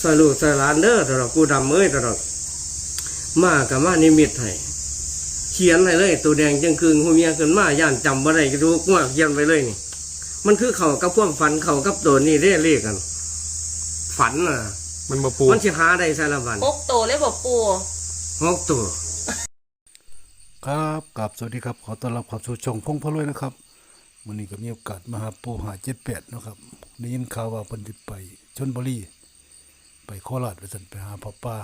ซอยลูกซอยหลานเด้อตลอดกูดำเอ้ยตลอดมากับมานิมิตให้เขียนให้เลย ตัวแดงจังคืนหูเมียขึ้นมาย่านจำบ่ได้ก็ดูกว่าเขียนไว้เลยนี่ มันคือเขากับพวกฝันเขากับตัวนี่เร่เรียกกัน ฝันน่ะ มันมาปูมันสิหาได้สารวันปกโตเลยบอกปูหกตัว ครับกับสวัสดีครับ ขอต้อนรับเข้าสู่ช่องพงพะรวยนะครับ วันนี้ก็มีโอกาสมาหาปูหาเจ็ดแปดนะครับได้ยินข่าวว่าเพิ่นสิไปชนบุรีไปโคราชไปสั่นไปหาพ่อป้า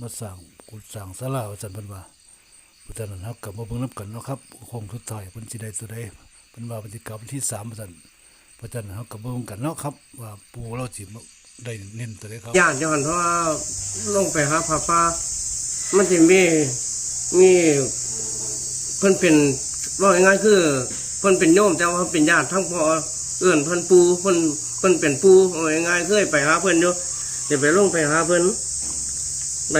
มาสั่งกุสั่งสลาว่าสั่นเพิ่นว่าพราะฉะนั้นเฮากลับมาเบิ่งนํกันเนาะครับคงสุดท้ายเพิ่นสิได้ตัวใดเพิ่นว่าเพิ่นสิกลับวันที่3ว่าสั่นพระฉะนั้นเฮากับมาเบิ่งกันเนาะครับ ว่าปูเราสิมาได้เน้นตัวใดครับย่านจังหันเพราะว่าลงไปหาพระป้ามันจะมีมีเพิ่นเป็นว่าง่ายๆคือ พิ่นเป็นโยมแต่ว่าเพิ่นเป็นญาติทั้งพ่อเอื้อนเพิ่นปูเพิ่นเพิ่นเป็นปูว่าง่ายๆเคยไปหาเพิ่นอยู่จะไปลงไปหาเพิ่นไป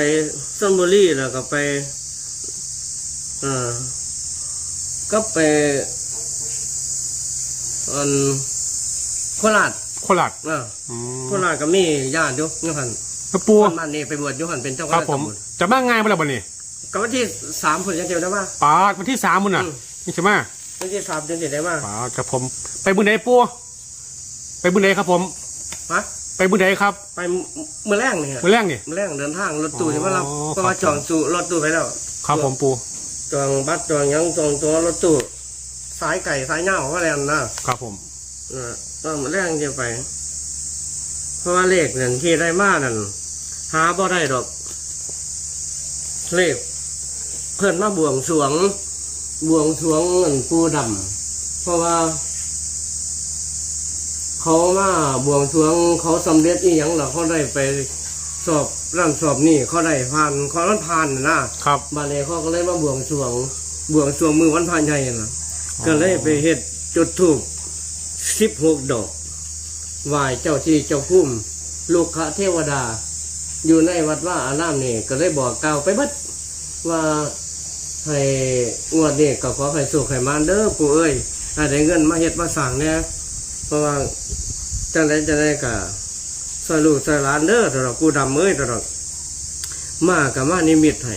ชลบุรีแล้วก็ไปเอ่อก็ไปอันโคราชโคราชอ่าอืมโคราชก็มีญาติอยู่อยูหันแล้วปูคนบ้านนี้ไปบวชอยูหันเป็นเจ้าครัคบณะผม ตำบลจะมาง่ายมาแล้วบันนี้ก็วันที่สามผลยังเดียวได้ว่าปาดวันที่สามมุนน่ะอืมนี่ใช่ไหม วันที่สามยังเดียวได้ว่าปาดครับผม ไปบุญไหนปูไปบุญไหนครับผม ฮะไปบุญไหนครับไปเมื่อแรงนี่มือแรกนี่ เมื่อแรงเดินทางรถตู้ที่ว่าเราอ๋อ เพราะว่าครับจองสู่รถตู้ไปแล้วครับผมปูจองบัตรจองหยังจองตัวรถตู้สายไก่สายเหง้าว่าแล้วนะครับผมเออต้องเมื่อแรงจะไป เพราะว่าเลขนั่นที่ได้มานั่นหาบ่ได้ดอกเลขเพื่อนมาบวงสรวง บวงสรวงเงินปูดำเพราะว่า เขามาบวงสรวงเขาสำเร็จอีหยังหรอเขาได้ไปสอบร่างสอบนี่เขาได้ผ่านเขาลันผ่านน่ะนะครับบาเลยเขาก็เลยมาบวงสรวง บวงสรวงมือวันพานใหญ่น่ะก็เลยไปเฮ็ดจุดถูกสิบหกดอกไหว้เจ้าที่เจ้าพุ่มลูกคเทวดา อยู่ในวัดว่าอารามนี่ก็เลยบอกกล่าวไปเบัดว่า ให้งวดนี้ก็ขอให้สุขให้มานเด้อปู่เอ้ยให้ได้เงินมาเฮ็ดมาสั่งเนี่ยเพราะว่าจังไดจังไดก็ซอยลูกซอยหลานเด้อตลอดกูดำเอ้ยตลอดมากับมานิมิตให้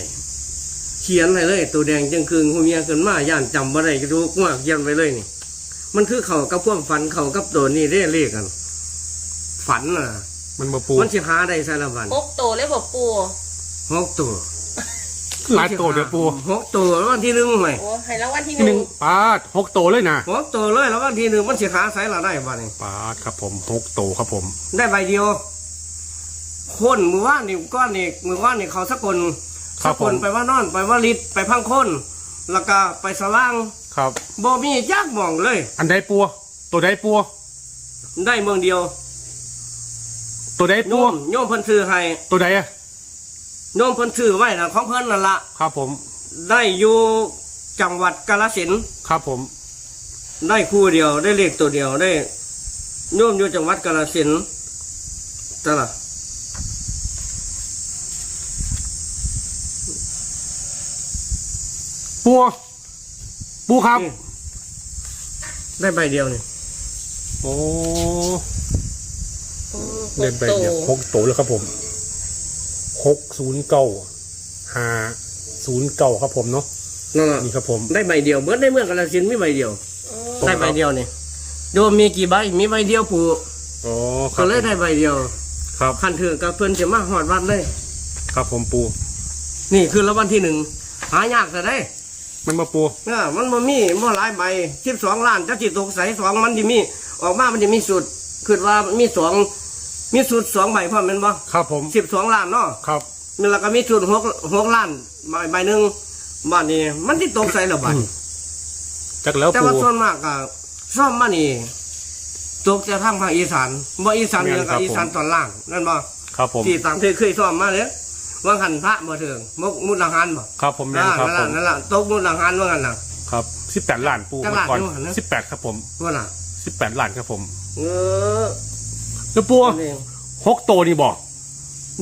เขียนให้เลย ตัวแดงจังคืนหูเมียขึ้นมาย่านจำบ่ได้ก็ดูกว่าเขียนไว้เลยนี่ มันคือเขากับพวกฝันเขากับตัวนี่เร่เรียกกัน ฝันน่ะ มันมาปูมันสิหาได้สารวันปกโตเลยบอกปูหกตัว หลายโตเดี๋ยวปูหกตัวแล้ววันที่หนึ่งไหมโอ้ให้รางวัลที่หที่หนึ่นึ่งงปาดหกโตเลยนะหกตัวเลยแล้ววันที่หนึ่งมันสิหาใส่ละได้บ้านี่ปาดครับผมหกโตครับผม ได้ใบเดียว คนมือว่านนี่ก้อนนี่มือว่านนี่เขาสกลคสรับกผลมไปว่านอนไปว่าลิดไปพังคนแล้วก็ไปสว่างครับ บ่มีจักหมองเลย อันใดปูตัวใดปูได้เมืองเดียว ตัวใดโยปูมโยมเพิ่นซื้อให้ตัวใดอะ โยมเพิ่นซื้อไว้นะของเพิ่นนั่นละครับผม ได้อยู่จังหวัดกาฬสินธุ์ครับผม ได้คู่เดียวได้เลขตัวเดียวได้โยมอยู่จังหวัดกาฬสินธุ์แต่ละปูปูครับ นี่ได้ใบเดียวนี่โอ้ปเล่นกไปโตเดียวหกโตแล้วครับผม หกศูนย์เก้าห้าศูนย์เก้าครับผมเนาะนั่นแหละนี่ครับผม ได้ใบเดียวเบิดได้เมืองกาฬสินธุ์มีใบเดียวอืมครับได้ใบเดียวนี่โยมมีกี่ใบมีใบเดียวผูอ๋อคก็รับเลยได้ใบเดียวครับคันถือกับเพิ่นจะมาหอดวัดเลย ครับผมปูนี่คือรางวัลที่หนึ่งหายากแต่ได้มันมาปูเออมันบ่มีบ่หลายใบสิบสองล้านจะจิตตกใสสองมันจะมี ออกมามันจะมีสุดคือว่ามีสอง มีสุดสองใบพร้อมเป็นบ่ครับผมสิบสองล้านเนาะครับนี่แล้วก็มีสุดหกหกล้านใบใบหนึ่งบ้านนี้มันที่ตกใสแล้วบ้านจักแล้วแต่ปูว่าส่วนมากก็ซ่อมมานี่ตกจะทางภาคอีสานบ่อีสานเหนือกับอีสานตอนล่างนั่นบ่ครับผมที่ต่างที่เคยซ่อมมาเลยว่าหันพระบ่ถึงมกมุดอาหารบ่ครับผมเนี่ยอ่าครับนั่นผล่ะมนั่นล่ะตกมุดอาหารว่างั้นน่ะครับสิบแปดล้านปูจักรล้านก่อนอยู่หั่นนะสิบแปดครับผมว่าน่ะสิบแปดล้านครับผม เออ แล้วปูนั่หกโตวนี่บอก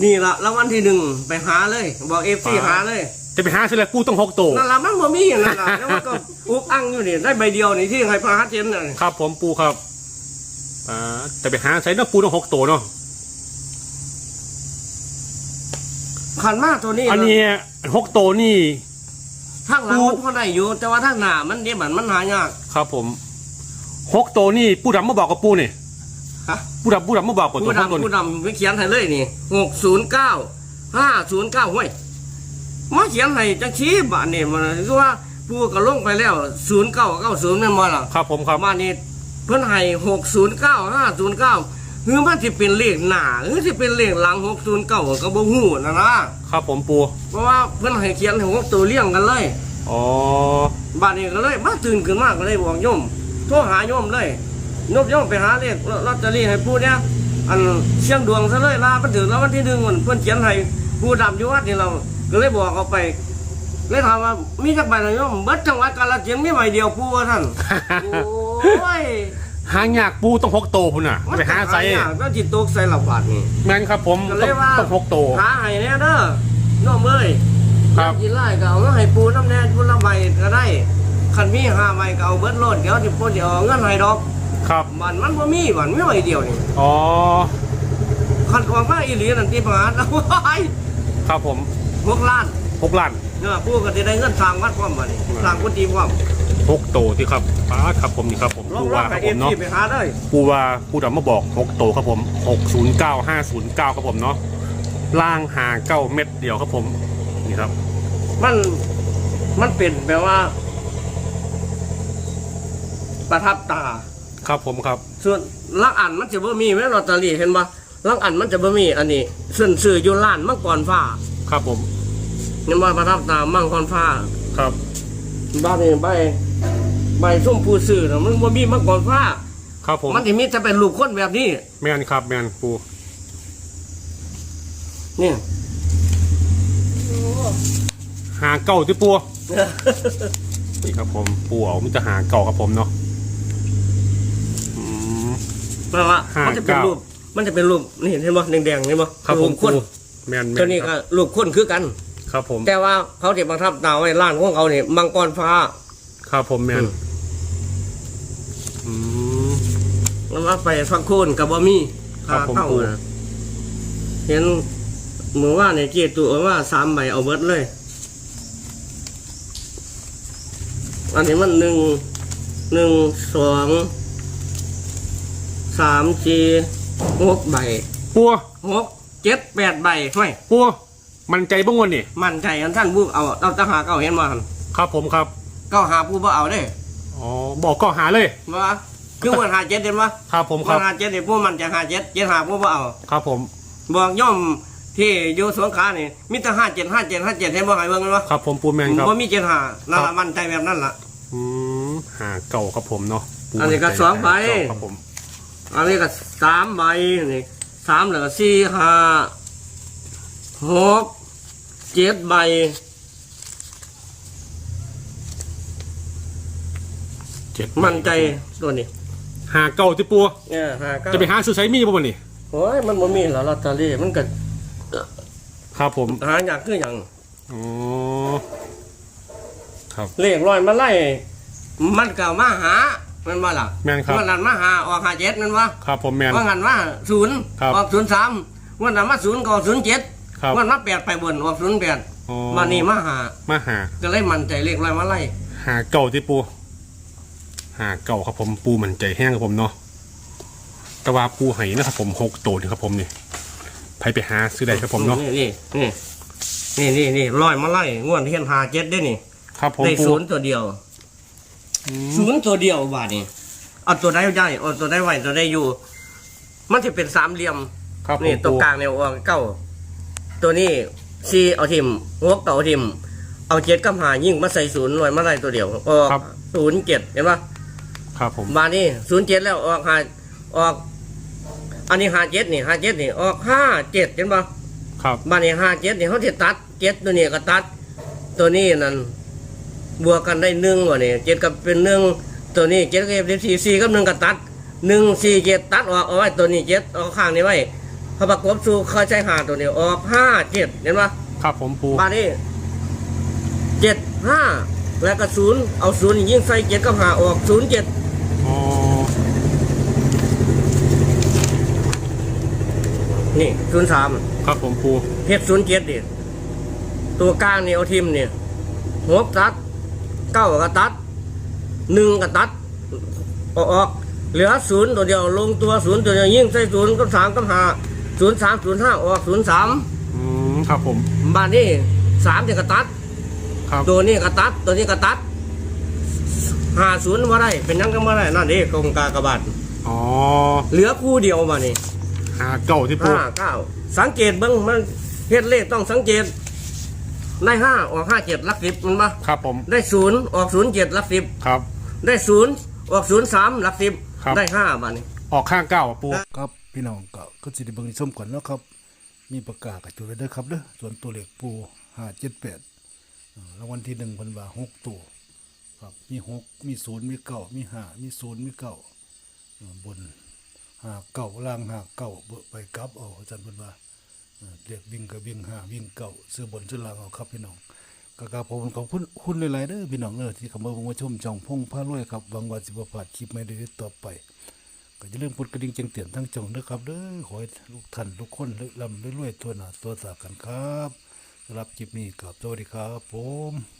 นี่ละรางวันที่หนึ่งไปหาเลย บอกเอฟซีหาเลยจะไปหาซื้ออะไรปูต้องหกโตวนั่นละมันบ่มีอย่างนั้นละแล้วก็อุบอั้งอยู่นี่ได้ใบเดียวนี่ที่ใครพาฮัทเจนน่ะครับ ผมปูครับอ่าแต่ไปหาใช้เนาะปูต้องหกโตวเนาะขันมากตัวนี้อันนี้หกโตวนี่ ทางหลังมันพอได้อยู่ แต่ว่าทางหน้ามันเดี๋ยวมันมันหายาก ครับผมหกโตวนี่ปูดำมาบอกกับปูนี่ ฮะปูดำปูดำมาบอกกับตัวผู้หกตัวดำนี่ผู้ดำไปเขียนให้เลยนี่หกศูนย์เก้าห้าศูนย์เก้าห้วยมาเขียนให้จังชี้บาทนี่มันคือว่าผู้ก็ลงไปแล้วศูนย์เก้าเก้าศูนย์นั่นมาล่ะครับผมครับมานี่เพิ่นให้หกศูนย์เก้าห้าศูนย์เก้าหรือมันสิเป็นเลขหน้าหรือสิเป็นเลขหลังหกศูนย์เก้าก็บ่ฮู้นะนะครับผมปูเพราะว่าเพิ่นให้เขียนให้หกตัวเลี้ยงกันเลย อ๋อบาดนี้ก็เลยมาตื่นขึ้นมาก็เลยบอกโยมโทรหาโยมเลย โยมโยมไปหาเลขลอตเตอรี่ให้ผู้เนี่ยอันเชียงดวงซะเลยลามันถึงแล้ววันที่หนึ่งวันเพิ่นเขียนให้ผู้ดำอยู่วัดนี่เราก็เลยบอกเขาไปเลยถามว่ามีจักใบนะโยมเบิดจังหวัดกาฬสินธุ์มีใบเดียวผู้ว่าท่านโอ้ยหางยากปูต้องหกตัวพุ่นน่ะไปหาใส่ก็จิตตกใส่หลับบาทนี่แม่นครับผมก็ต้เลองยว่าต้องหกตัวหาให้แน่เด้อน้องเอ้ยครับกินไล่ก็เอาเงินให้ปูน้ำแน่ปูละใบก็ได้คันมีห้าใบก็เอาเบิดโลดเดี๋ยวที่ปูเดี๋ยวเอาเงินให้ดอก ครับมันมันบ่มีมันไม่ใบเดียวนี่อ๋อคันออกมาอีหลีนั่นที่ประหารเอาไว้ครับผมหกล้านหกล้านเนี่ยปูก็จะได้เงินสร้างวัดความบัดนี้สร้างกุฏิความหกตัวที่ครับป้าดครับผมนี่ครับผมลองปูลองว่าคไปรับเอผมฟเนาะซีไปหาได้ปูว่าปูดำมาบอกหกตัวครับผมหกศูนย์เก้าห้าศูนย์เก้าครับผมเนาะล่างหาเก้าเม็ดเดียวครับผมนี่ครับ มันมันเป็นแบบว่า ประทับตา ครับผมครับ ส่วนลักอันมันจะบ่มีแม่ลอตเตอรี่เห็นปะลักอันมันจะบ่มีอันนี้ส่วนซื้ออยู่ร้านมังกรฟ้าครับผมเห็นว่าประทับตามังกรฟ้าครับบ้านนี่ใบใบส้มผู้ซื้อน่ะมันบ่มีมังกรฟ้า ครับผมมันจะมีจะเป็นลูกคนแบบนี้ แม่นครับ แม่นปูเนี่ยหาเก้าที่ปูนี่ครับผมปูเอามันจะหาเก้าครับผมเนาะอืม แปลว่าห้ามันจะเป็นเก้ารูรูป มันจะเป็นรูปนี่เห็นบ่แดงๆเห็นบ่ครับผมรูปคนปูแม่นแม่ตัวนนี้คก็รับรูปคนคือกัน ครับผม แต่ว่าเขาที่บังคับตาไว้ร้านของเขาเนี่ยมังกรฟ้า ครับผมแม่นอืมอืมแล้วว่าไปฟักโคนกับบ่มีครับผมเข้าปู่น่ะเห็นเหมือนว่าในเจตัวว่าสามใบเอาเบิดเลย อันนี้มันหนึ่งหนึ่งสอง สามสี่หกใบปูหกเจ็ดแปดใบห้วยปูมันใจบ้างวันนี่มั่นใจอันท่านผู้เอาเอาตะหาเก้าเห็นมาหั่นครับผมครับเก้าหาผู้บ่เอาเด้อ๋อบอกก็หาเลยว่าคือวันหาเจ็ดเห็นว่าครับผมควัรันบหาเจ็ดเนี่ยผู้มันจะหาเจ็ดเจ็ดหาผู้บ่เอาครับผม บอกย่อมที่อยู่สงขลานี่มีแต่ห้าเจ็ดห้าเจ็ดห้าเจ็ดเห็นบ่ใครเบิ่งกันวะครับผมปูแมนครับบ่มีเจ็ดหานั่นครัละบมั่นใจแบบนั้นล่ะอืมหาเก่าครับผมเนาะปูอันนี้ก็มั่ใจสองใบหาเก่าครับผม อันนี้ก็สามใบนี่สามแล้วก็สี่ห้าหกเจ็ดใบเจ็ดมั่นใจตัวนี้หาเก่าที่ปูเนี่ยหาเก้าจะไปหาซื้อไซมีบ่วันนี่โอ้ยมันบ่มีแล้วลอตเตอรี่มันก็ครับผมหาอยากคือหยังอ๋อครับเลขร้อยมาไล่มันก็มาหา มันว่าล่ะแม่นครับวันนั้นมาหาออกหาเจ็ดมันว่าครับผมแมน ว่างันว่าศูนย์ครับออกศูนย์สามวันนั้นมาศูนย์ก็ออกศูนย์เจ็ดครับวันมาแปดไปบนออกศูนย์แปดอ๋อ มานี่มาหามาหา ก็เลยมั่นใจเลขร้อยมาไล่หาเก่าที่ปู หาเก่าครับผมปูมันใจแห้งครับผมเนาะแต่ว่าปูไห้นะครับผมหกโตนี่ครับผมนี่ไปไปหาซื้อได้ครับผมเนาะนี่นี่นี่นี่นี่นี่ร้อยมาไล่งวดที่เห็นหาเจ็ดได้นี่ครับผมได้ปูศูนย์ตัวเดียวอืม ศูนย์ตัวเดียวบาทนี่เอาตัวได้ได้เอาตัวได้ไหวตัวได้อยู่ มันจะเป็นสามเหลี่ยมครับผมนี่ตรงปูกลางเนี่ยเอาเก้าตัวนี้ซีเอาทิมหกต่อาทิม เอาเจ็ดกับหายิ่งมาใส่ศูนย์ลอยมาไล่ตัวเดียวออกครับ ศูนย์เจ็ดเห็นปะครับผม มานี่ศูนย์เจ็ดแล้วออกหาออก อันนี้หาเจ็ดนี่หาเจ็ดนี่ออกห้าเจ็ดเห็นปะ ครับมานี่ห้าเจ็ดนี่เขาจะตัดเจ็ดตัวนี้ก็ตัด ตัวนี้นั่น บวกกันได้หนึ่งวะนี่เจ็ดกับเป็นหนึ่งตัวนี้เจ็ดกับเป็นสี่สี่กับหนึ่งก็ตัดหนึ่งสี่เจ็ดตัดออกเอาไว้ตัวนี้เจ็ดเอาข้างนี้ไว้พอประกบสู่เขาใช้หาตัวนี้ออกห้าเจ็ดเห็นปะครับผมปูมานี่เจ็ดห้าแล้วก็ศูนย์เอาศูนย์ยิงใส่เจ็ดกับหาออกศูนย์เจ็ดอ๋อนี่ศูนย์สามครับผมปูเฮ็ดศูนย์เจ็ดดิตัวกลางนี่เอาทิมเนี่ยหกตัด เก้าก็ตัดหนึ่งก็ตัดออกออกเหลือศูนย์ตัวเดียวลงตัวศูนย์ตัวเดียวยิ่งใส่ศูนย์ก็สามก็ห้าศูนย์สามศูนย์ห้าออกศูนย์สามอืมครับผมบ้านนี้สามเนี่ยก็ตัดครับตัวนี้ก็ตัดตัวนี้ก็ตัดห้าศูนย์มาได้เป็นหยังก็มาได้นั่นเองกองกากบาทอ๋อเหลือคู่เดียวมานี่หาเก่าที่ปูห้าเก้าสังเกตเบิ้งมันเฮ็ดเลขต้องสังเกต ได้ห้าออกห้าเจ็ดลักสิบมันปะครับผมได้ศูนย์ออกศูนย์เจ็ดลักสิบครับ ได้ศูนย์ออกศูนย์สามลักสิบครับ ได้ห้าบาทนี่ ออกข้างเก้าอะปู ครับพี่น้องก็ก็สิได้เบิ่งชมก่อนเนาะครับ มีประกาศกับจุดไว้เด้อครับเด้อส่วนตัวเลขปูห้าเจ็ดแปดรางวัลที่หนึ่งเพันว่าหกตัวครับมีหกมีศูนย์มีเก้ามีห้ามีศูนย์มีเก้าเออบนห้าเก้าล่างห้าเก้าเบิกไปกลับเอาอาจารย์เพิ่นว่า เด็กวิ่งก็วิ่งหาวิ่งเก่าซื้อบนซื้อลางเอาครับพี่น้องก็กาบขอบคุณขอบคุณคุณหลายๆเด้อพี่น้องเด้อที่เข้ามาบิ่งมาชมจองพงพารวยครับวังวันสิบ่พาดคลิปไม่ได้ต่อไป ก็จะเริ่าลืมกดกระดิ่งแจ้งเตือนทั้งจองนะครับเด้อขอให้ลูกท่านทุกคนลำรวยๆตัวหนาตัวสากันครับสำหรับคลิปนี้ครับสวัสดีครับผม